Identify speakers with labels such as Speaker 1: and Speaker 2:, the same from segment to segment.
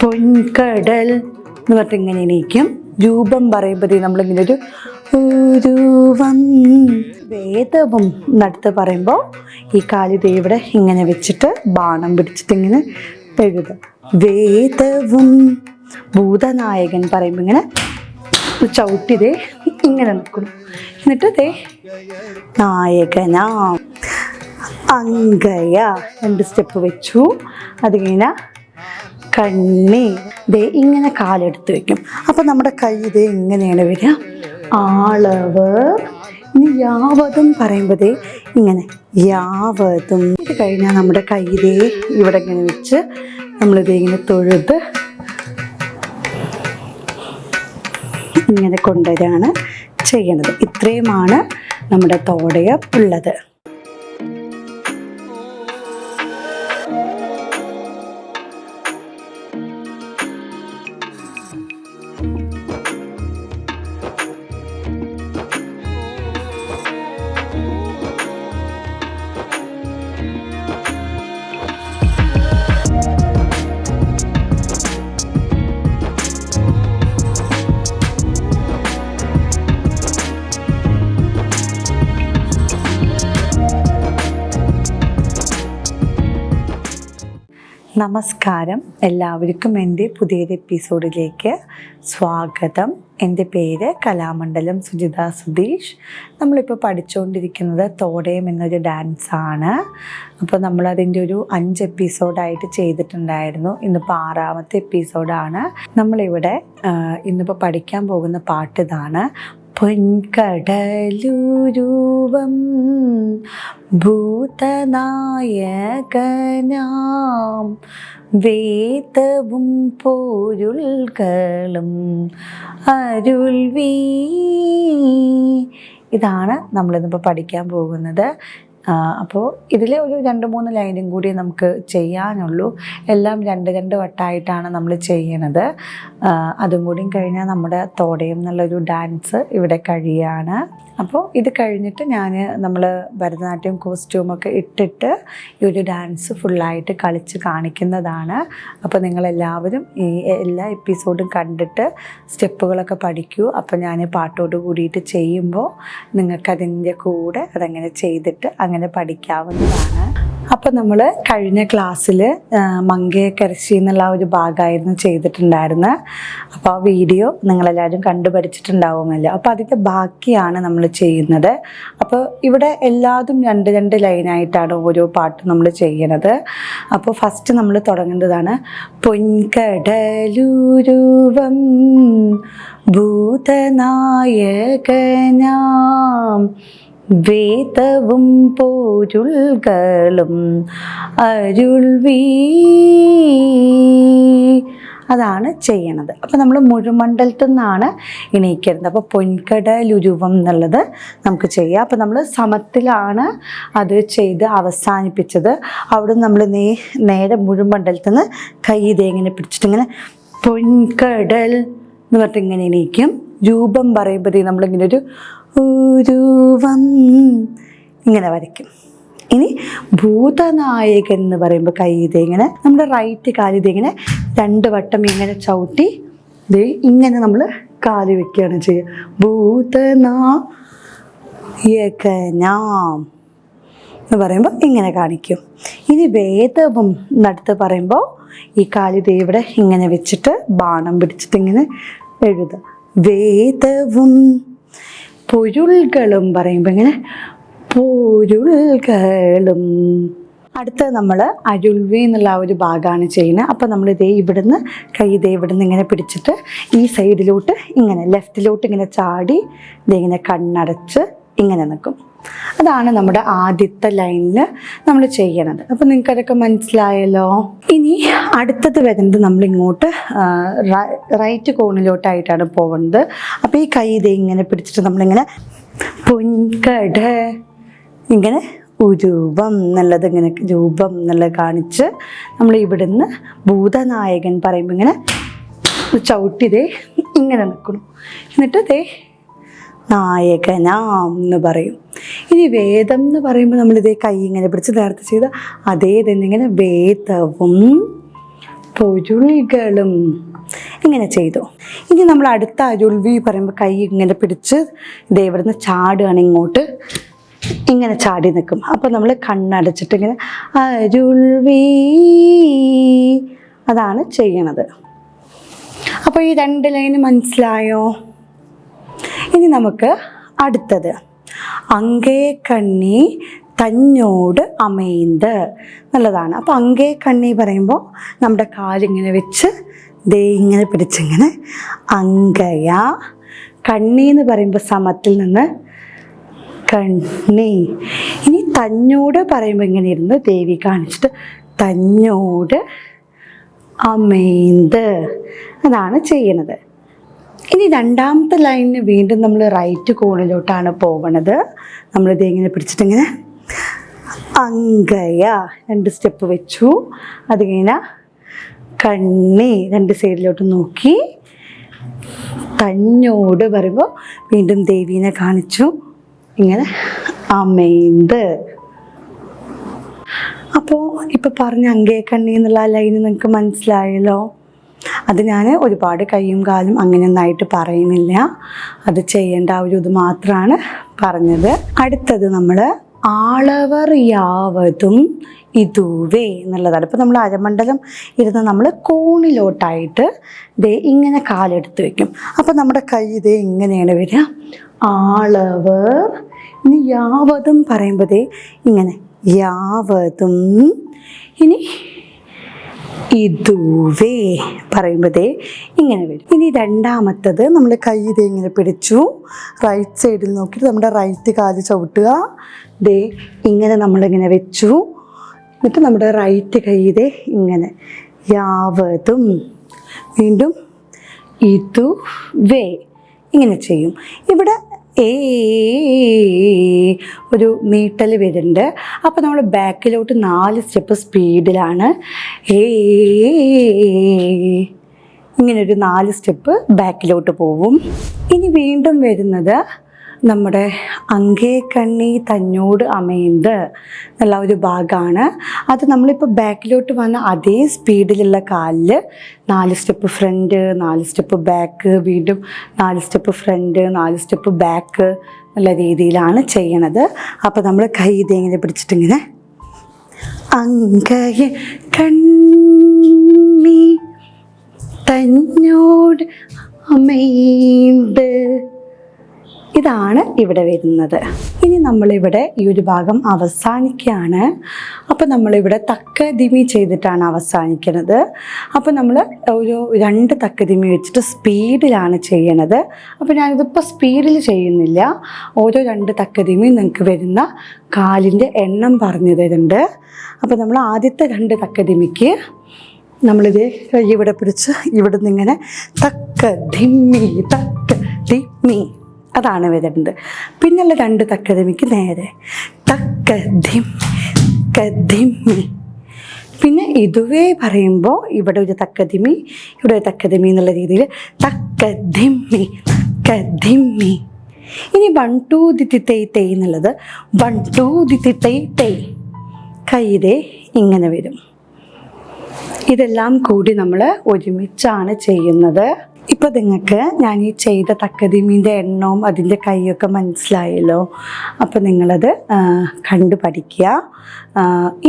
Speaker 1: പൊൻകടൽ എന്ന് പറഞ്ഞിട്ട് ഇങ്ങനെ എണീക്കും. രൂപം പറയുമ്പോൾ നമ്മളിങ്ങനെ ഒരു രൂപം വേദവും നടത്ത് പറയുമ്പോൾ ഈ ദേ ഇവിടെ ഇങ്ങനെ വെച്ചിട്ട് ബാണം പിടിച്ചിട്ട് ഇങ്ങനെ എഴുതും. വേദവും ഭൂതനായകൻ പറയുമ്പോൾ ഇങ്ങനെ ചവിട്ടി ദേ ഇങ്ങനെ നിൽക്കണം എന്നിട്ട് ദേ നായകനാ അങ്കയ രണ്ട് സ്റ്റെപ്പ് വെച്ചു. അത് കഴിഞ്ഞാൽ കണ്ണി ദേ ഇങ്ങനെ കാലെടുത്ത് വെക്കും. അപ്പം നമ്മുടെ കൈ ഇതേ ഇങ്ങനെയാണ് വരിക. ആളവ് ഇനി യാവതും പറയുമ്പോഴേ ഇങ്ങനെ യാവതും. ഇത് കഴിഞ്ഞാൽ നമ്മുടെ കൈ ഇതേ ഇവിടെ ഇങ്ങനെ വെച്ച് നമ്മളിതേ ഇങ്ങനെ തൊഴുത് ഇങ്ങനെ കൊണ്ടുവരാണ് ചെയ്യണത്. ഇത്രയുമാണ് നമ്മുടെ തോടയം ഉള്ളത്. നമസ്കാരം. എല്ലാവർക്കും എന്റെ പുതിയൊരു എപ്പിസോഡിലേക്ക് സ്വാഗതം. എന്റെ പേര് കലാമണ്ഡലം സുജിത സുധീഷ്. നമ്മളിപ്പോൾ പഠിച്ചുകൊണ്ടിരിക്കുന്നത് തോടയം എന്നൊരു ഡാൻസാണ് അപ്പോൾ നമ്മളതിന്റെ ഒരു അഞ്ച് എപ്പിസോഡായിട്ട് ചെയ്തിട്ടുണ്ടായിരുന്നു. ഇന്നിപ്പോൾ ആറാമത്തെ എപ്പിസോഡാണ്. നമ്മളിവിടെ ഇന്നിപ്പോൾ പഠിക്കാൻ പോകുന്ന പാട്ട് ഇതാണ്. പൊൻകടലൂരൂപം ഭൂതനായകനാം. വേദവും പോരുൾകളും അരുൾവീ. ഇതാണ് നമ്മളിന്നിപ്പോൾ പഠിക്കാൻ പോകുന്നത്. അപ്പോൾ ഇതിൽ ഒരു രണ്ട് മൂന്ന് ലൈനും കൂടി നമുക്ക് ചെയ്യാനുള്ളൂ. എല്ലാം രണ്ട് രണ്ട് വട്ടമായിട്ടാണ് നമ്മൾ ചെയ്യണത്. അതും കൂടിയും കഴിഞ്ഞാൽ നമ്മുടെ തോടയും എന്നുള്ളൊരു ഡാൻസ് ഇവിടെ കഴിയാണ്. അപ്പോൾ ഇത് കഴിഞ്ഞിട്ട് ഞാൻ നമ്മൾ ഭരതനാട്യം കോസ്റ്റ്യൂമൊക്കെ ഇട്ടിട്ട് ഈ ഒരു ഡാൻസ് ഫുള്ളായിട്ട് കളിച്ച് കാണിക്കുന്നതാണ്. അപ്പോൾ നിങ്ങളെല്ലാവരും ഈ എല്ലാ എപ്പിസോഡും കണ്ടിട്ട് സ്റ്റെപ്പുകളൊക്കെ പഠിക്കൂ. അപ്പോൾ ഞാൻ പാട്ടോട് കൂടിയിട്ട് ചെയ്യുമ്പോൾ നിങ്ങൾക്കതിന്റെ കൂടെ അതങ്ങനെ ചെയ്തിട്ട് അങ്ങനെ പഠിക്കാവുന്നതാണ്. അപ്പോൾ നമ്മൾ കഴിഞ്ഞ ക്ലാസ്സിൽ മങ്കയക്കരശി എന്നുള്ള ഒരു ഭാഗമായിരുന്നു ചെയ്തിട്ടുണ്ടായിരുന്നത് അപ്പോൾ ആ വീഡിയോ നിങ്ങളെല്ലാവരും കണ്ടു പഠിച്ചിട്ടുണ്ടാവുമല്ലോ. അപ്പോൾ അതിന്റെ ബാക്കിയാണ് നമ്മൾ ചെയ്യുന്നത്. അപ്പോൾ ഇവിടെ എല്ലാതും രണ്ട് രണ്ട് ലൈനായിട്ടാണ് ഓരോ പാട്ടും നമ്മൾ ചെയ്യണത്. അപ്പോൾ ഫസ്റ്റ് നമ്മൾ തുടങ്ങേണ്ടതാണ് പൊൻകടലൂരുവം ഭൂതനായകനാം വേദവും പോരുൾകളും അരുൾവീ. അതാണ് ചെയ്യണത്. അപ്പോൾ നമ്മൾ മുഴുമണ്ഡലത്തിൽ നിന്നാണ് എണീക്കരുത്. അപ്പോൾ പൊൻകടലുരുവം എന്നുള്ളത് നമുക്ക് ചെയ്യാം. അപ്പോൾ നമ്മൾ സമത്തിലാണ് അത് ചെയ്ത് അവസാനിപ്പിച്ചത്. അവിടെ നമ്മൾ നേ നേരെ മുഴുമണ്ഡലത്തിൽ നിന്ന് കൈ ഇതേങ്ങനെ പിടിച്ചിട്ട് ഇങ്ങനെ പൊൻകടൽ എന്ന് പറഞ്ഞിട്ട് ഇങ്ങനെ എണീക്കും. രൂപം പറയുമ്പോഴത്തേക്ക് നമ്മളിങ്ങനെ ഒരു രൂപം ഇങ്ങനെ വരയ്ക്കും. ഇനി ഭൂതനായകൻ എന്ന് പറയുമ്പോൾ കൈ ഇതേ ഇങ്ങനെ നമ്മുടെ റൈറ്റ് കാൽ ഇതേ ഇങ്ങനെ രണ്ട് വട്ടം ഇങ്ങനെ ചവിട്ടി ദേ ഇങ്ങനെ നമ്മൾ കാൽ വെക്കുകയാണ് ചെയ്യുക. ഭൂതനായകനാം എന്ന് പറയുമ്പോൾ ഇങ്ങനെ കാണിക്കും. ഇനി വേദവും നടത്ത് പറയുമ്പോൾ ഈ കാലി ദേ ഇവിടെ ഇങ്ങനെ വെച്ചിട്ട് ബാണം പിടിച്ചിട്ട് ഇങ്ങനെ എഴുതുക. വേദവും പൊരുൾകളും പറയുമ്പോൾ ഇങ്ങനെ പൊരുൾകളും. അടുത്ത നമ്മൾ അരുൾവി എന്നുള്ള ആ ഒരു ഭാഗമാണ് ചെയ്യുന്നത്. അപ്പോൾ നമ്മൾ ഇതേ ഇവിടുന്ന് കൈ ഇതേ ഇവിടുന്ന് ഇങ്ങനെ പിടിച്ചിട്ട് ഈ സൈഡിലോട്ട് ഇങ്ങനെ ലെഫ്റ്റിലോട്ട് ഇങ്ങനെ ചാടി ഇതേ ഇങ്ങനെ കണ്ണടച്ച് ഇങ്ങനെ നിൽക്കും അതാണ് നമ്മുടെ ആദ്യത്തെ ലൈനിൽ നമ്മൾ ചെയ്യണത്. അപ്പോൾ നിങ്ങൾക്ക് അതൊക്കെ മനസ്സിലായല്ലോ? ഇനി അടുത്തത് വരുന്നത് നമ്മൾ ഇങ്ങോട്ട് റൈറ്റ് കോണിലോട്ടായിട്ടാണ് പോകുന്നത് അപ്പോൾ ഈ കൈ ഇതേ ഇങ്ങനെ പിടിച്ചിട്ട് നമ്മളിങ്ങനെ പൊൻകട ഇങ്ങനെ രൂപം എന്നുള്ളത് ഇങ്ങനെ രൂപം എന്നുള്ളത് കാണിച്ച് നമ്മൾ ഇവിടുന്ന് ഭൂതനായകൻ പറയുമ്പോൾ ഇങ്ങനെ ചവിട്ടി ദേ ഇങ്ങനെ നിൽക്കണം എന്നിട്ട് ദേ നായകനാം എന്ന് പറയും. ഇനി വേദം എന്ന് പറയുമ്പോൾ നമ്മൾ ഇതേ കൈ ഇങ്ങനെ പിടിച്ച് നേരത്തെ ചെയ്ത അതേ തന്നെ ഇങ്ങനെ വേദവും പൊരുളികളും ഇങ്ങനെ ചെയ്തു. ഇനി നമ്മൾ അടുത്ത അരുൾവി പറയുമ്പോൾ കൈ ഇങ്ങനെ പിടിച്ച് ദേവിടുന്ന് ചാടുകയാണ് ഇങ്ങോട്ട്. ഇങ്ങനെ ചാടി നിൽക്കും. അപ്പോൾ നമ്മൾ കണ്ണടച്ചിട്ട് ഇങ്ങനെ അരുൾവി അതാണ് ചെയ്യണത്. അപ്പോൾ ഈ രണ്ട് ലൈന് മനസ്സിലായോ? ഇനി നമുക്ക് അടുത്തത്. അങ്കേ കണ്ണി തന്നോട് അമൈന്ത്. നല്ലതാണ്. അപ്പോൾ അങ്കേ കണ്ണി പറയുമ്പോൾ നമ്മുടെ കാലിങ്ങനെ വെച്ച് ദേ ഇങ്ങനെ പിടിച്ചിങ്ങനെ അങ്കയ. കണ്ണി എന്ന് പറയുമ്പോൾ സമത്തിൽ നിന്ന് കണ്ണി. ഇനി തന്നോട് പറയുമ്പോൾ ഇങ്ങനെ ഇരുന്ന് ദേവി കാണിച്ചിട്ട് തന്നോട് അമൈന്ത്. അതാണ് ചെയ്യണത്. ഇനി രണ്ടാമത്തെ ലൈനിന് വീണ്ടും നമ്മൾ റൈറ്റ് കോണിലോട്ടാണ് പോകണത് നമ്മളിത് ഇങ്ങനെ പിടിച്ചിട്ടിങ്ങനെ? അങ്കയ രണ്ട് സ്റ്റെപ്പ് വെച്ചു. അത് കഴിഞ്ഞ കണ്ണി രണ്ട് സൈഡിലോട്ട് നോക്കി. തന്നോട് പറയുമ്പോൾ വീണ്ടും ദേവീനെ കാണിച്ചു. ഇങ്ങനെ അമൈന്ത്. അപ്പോൾ ഇപ്പോൾ പറഞ്ഞ അങ്കേ കണ്ണി എന്നുള്ള ലൈന് നിങ്ങൾക്ക് മനസ്സിലായല്ലോ. അത് ഞാൻ ഒരുപാട് കൈയും കാലും അങ്ങനെ ഒന്നായിട്ട് പറയുന്നില്ല. അത് ചെയ്യേണ്ട ഒരു ഇത് മാത്രമാണ് പറഞ്ഞത്. അടുത്തത് നമ്മൾ ആളവർ യാവതും ഇതുവേ എന്നുള്ളതാണ്. ഇപ്പോൾ നമ്മൾ അരമണ്ഡലം ഇരുന്ന് നമ്മൾ കോണിലോട്ടായിട്ട് ദേ ഇങ്ങനെ കാലെടുത്ത് വയ്ക്കും അപ്പോൾ നമ്മുടെ കൈ ഇതേ ഇങ്ങനെയാണ് വരിക. ആളവർ ഇനി യാവതും പറയുമ്പോഴേ ഇങ്ങനെ യാവതും ഇനി ഇതുവേ പറയുമ്പോഴേ ഇങ്ങനെ വരും. ഇനി രണ്ടാമത്തത് നമ്മൾ കൈ ഇതേ ഇങ്ങനെ പിടിച്ചു. റൈറ്റ് സൈഡിൽ നോക്കിയിട്ട് നമ്മുടെ റൈറ്റ് കാൽ ചവിട്ടുക. ദേ ഇങ്ങനെ നമ്മളിങ്ങനെ വെച്ചു. എന്നിട്ട് നമ്മുടെ റൈറ്റ് കൈ ഇതേ ഇങ്ങനെ യാവതും വീണ്ടും ഇതു വേ ഇങ്ങനെ ചെയ്യും. ഇവിടെ ഏ ഒരു നീട്ടൽ വരുന്നുണ്ട്. അപ്പോൾ നമ്മൾ ബാക്കിലോട്ട് നാല് സ്റ്റെപ്പ് സ്പീഡിലാണ്. ഏ ഇങ്ങനെ ഒരു നാല് സ്റ്റെപ്പ് ബാക്കിലോട്ട് പോവും. ഇനി വീണ്ടും വരുന്നത് നമ്മുടെ അങ്കേ കണ്ണി തന്നോട് അമയുന്നത് എന്നുള്ള ഒരു ഭാഗമാണ്. അത് നമ്മളിപ്പോൾ ബാക്കിലോട്ട് വന്ന അതേ സ്പീഡിലുള്ള കാലിൽ നാല് സ്റ്റെപ്പ് ഫ്രണ്ട് നാല് സ്റ്റെപ്പ് ബാക്ക് വീണ്ടും നാല് സ്റ്റെപ്പ് ഫ്രണ്ട് നാല് സ്റ്റെപ്പ് ബാക്ക് എന്നുള്ള രീതിയിലാണ് ചെയ്യണത്. അപ്പോൾ നമ്മൾ കൈ ഇതെങ്ങനെ പിടിച്ചിട്ടിങ്ങനെ അങ്കയെ കണ്ണി തന്നോട് അമൈന്ത് ഇതാണ് ഇവിടെ വരുന്നത്. ഇനി നമ്മളിവിടെ ഈ ഒരു ഭാഗം അവസാനിക്കുകയാണ്. അപ്പോൾ നമ്മളിവിടെ തക്കതിമി ചെയ്തിട്ടാണ് അവസാനിക്കുന്നത്. അപ്പോൾ നമ്മൾ ഒരു രണ്ട് തക്കതിമി വെച്ചിട്ട് സ്പീഡിലാണ് ചെയ്യണത്. അപ്പോൾ ഞാനിതിപ്പോൾ സ്പീഡിൽ ചെയ്യുന്നില്ല. ഓരോ രണ്ട് തക്കതിമി നിങ്ങൾക്ക് വരുന്ന കാലിന്റെ എണ്ണം പറഞ്ഞു തരുന്നുണ്ട്. അപ്പോൾ നമ്മൾ ആദ്യത്തെ രണ്ട് തക്കതിമിക്ക് നമ്മളിത് ഇവിടെ പിടിച്ച് ഇവിടുന്ന് ഇങ്ങനെ തക്ക ധിമ്മി തക്ക ധിമ്മി അതാണ് വരുന്നത്. പിന്നുള്ള രണ്ട് തക്കതിമിക്ക് നേരെ. തക്കതിം കതിമി. പിന്നെ ഇതുവേ പറയുമ്പോൾ ഇവിടെ ഒരു തക്കതിമി ഇവിടെ ഒരു തക്കതിമി എന്നുള്ള രീതിയിൽ തക്കതിമി ധിമ്മി ഇനി വൺ ടു ദിത്തി തൈ തേയ് എന്നുള്ളത് വൺ ടു ദിത്തി തൈ തൈ കൈതേ ഇങ്ങനെ വരും. ഇതെല്ലാം കൂടി നമ്മൾ ഒരുമിച്ചാണ് ചെയ്യുന്നത്. ഇപ്പോൾ നിങ്ങൾക്ക് ഞാൻ ഈ ചെയ്ത തക്കതിമീന്റെ എണ്ണവും അതിന്റെ കൈയൊക്കെ മനസ്സിലായല്ലോ. അപ്പോൾ നിങ്ങളത് കണ്ടു പഠിക്കുക.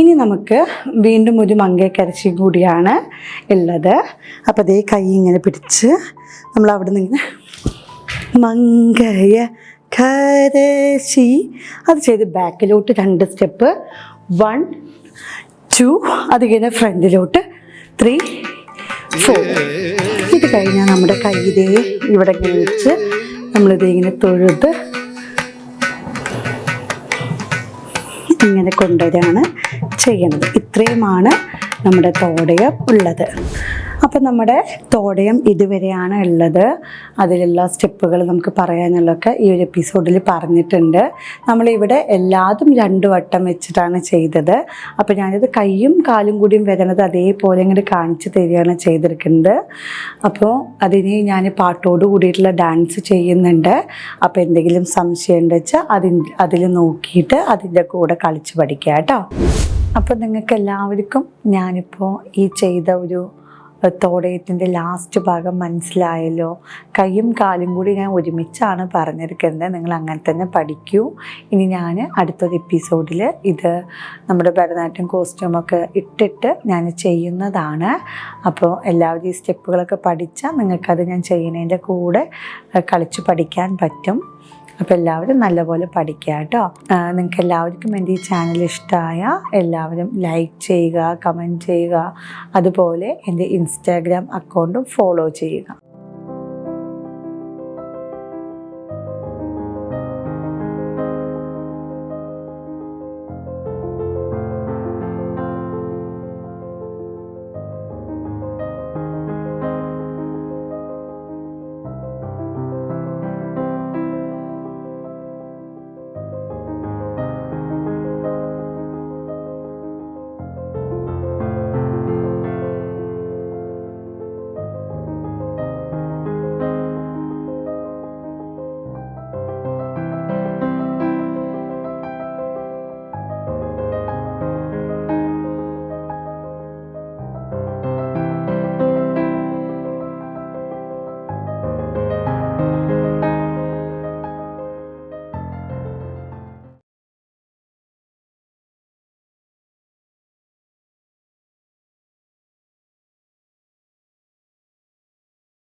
Speaker 1: ഇനി നമുക്ക് വീണ്ടും ഒരു മങ്കയക്കരച്ചി കൂടിയാണ് ഉള്ളത്. അപ്പോൾ അതേ കൈ ഇങ്ങനെ പിടിച്ച് നമ്മൾ അവിടെ നിന്ന് മങ്കയ കരശി അത് ചെയ്ത് ബാക്കിലോട്ട് രണ്ട് സ്റ്റെപ്പ്. വൺ ടു അത് കഴിഞ്ഞ് ഫ്രണ്ടിലോട്ട്. ത്രീ ഫോർ ഇത് കഴിഞ്ഞാൽ നമ്മുടെ കൈ ഇതേ ഇവിടെ ഇങ്ങനെ വെച്ച് നമ്മളിത് ഇങ്ങനെ തൊഴുത് ഇങ്ങനെ കൊണ്ടുവരികയാണ് ചെയ്യുന്നത്. ഇത്രയുമാണ് നമ്മുടെ തോടയം ഉള്ളത്. അപ്പം നമ്മുടെ തോടയം ഇതുവരെയാണ് ഉള്ളത്. അതിലെല്ലാ സ്റ്റെപ്പുകൾ നമുക്ക് പറയാനുള്ളതൊക്കെ ഈ ഒരു എപ്പിസോഡിൽ പറഞ്ഞിട്ടുണ്ട്. നമ്മളിവിടെ എല്ലാതും രണ്ട് വട്ടം വെച്ചിട്ടാണ് ചെയ്തത്. അപ്പോൾ ഞാനിത് കൈയും കാലും കൂടിയും വരണത് അതേപോലെ ഇങ്ങനെ കാണിച്ചു തരികയാണ് ചെയ്തിരിക്കുന്നത്. അപ്പോൾ അതിന് ഞാൻ പാട്ടോട് കൂടിയിട്ടുള്ള ഡാൻസ് ചെയ്യുന്നുണ്ട്. അപ്പോൾ എന്തെങ്കിലും സംശയം ഉണ്ടെന്ന് വെച്ചാൽ അതിൻ അതിൽ നോക്കിയിട്ട് അതിന്റെ കൂടെ കളിച്ച് പഠിക്കുക കേട്ടോ. അപ്പോൾ നിങ്ങൾക്ക് എല്ലാവർക്കും ഞാനിപ്പോൾ ഈ ചെയ്ത ഒരു തോടയത്തിന്റെ ലാസ്റ്റ് ഭാഗം മനസ്സിലായല്ലോ. കൈയും കാലും കൂടി ഞാൻ ഒരുമിച്ചാണ് പറഞ്ഞിരിക്കുന്നത്. നിങ്ങൾ അങ്ങനെ തന്നെ പഠിക്കൂ. ഇനി ഞാൻ അടുത്തൊരു എപ്പിസോഡിൽ ഇത് നമ്മുടെ ഭരതനാട്യം കോസ്റ്റ്യൂമൊക്കെ ഇട്ടിട്ട് ഞാൻ ചെയ്യുന്നതാണ്. അപ്പോൾ എല്ലാവരും ഈ സ്റ്റെപ്പുകളൊക്കെ പഠിച്ചാൽ നിങ്ങൾക്കത് ഞാൻ ചെയ്യുന്നതിന്റെ കൂടെ കളിച്ച് പഠിക്കാൻ പറ്റും. അപ്പോൾ എല്ലാവരും നല്ലപോലെ പഠിക്കുക കേട്ടോ. നിങ്ങൾക്ക് എല്ലാവർക്കും എന്റെ ഈ ചാനൽ ഇഷ്ടമായ എല്ലാവരും ലൈക്ക് ചെയ്യുക കമന്റ് ചെയ്യുക അതുപോലെ എന്റെ ഇൻസ്റ്റാഗ്രാം അക്കൗണ്ടും ഫോളോ ചെയ്യുക.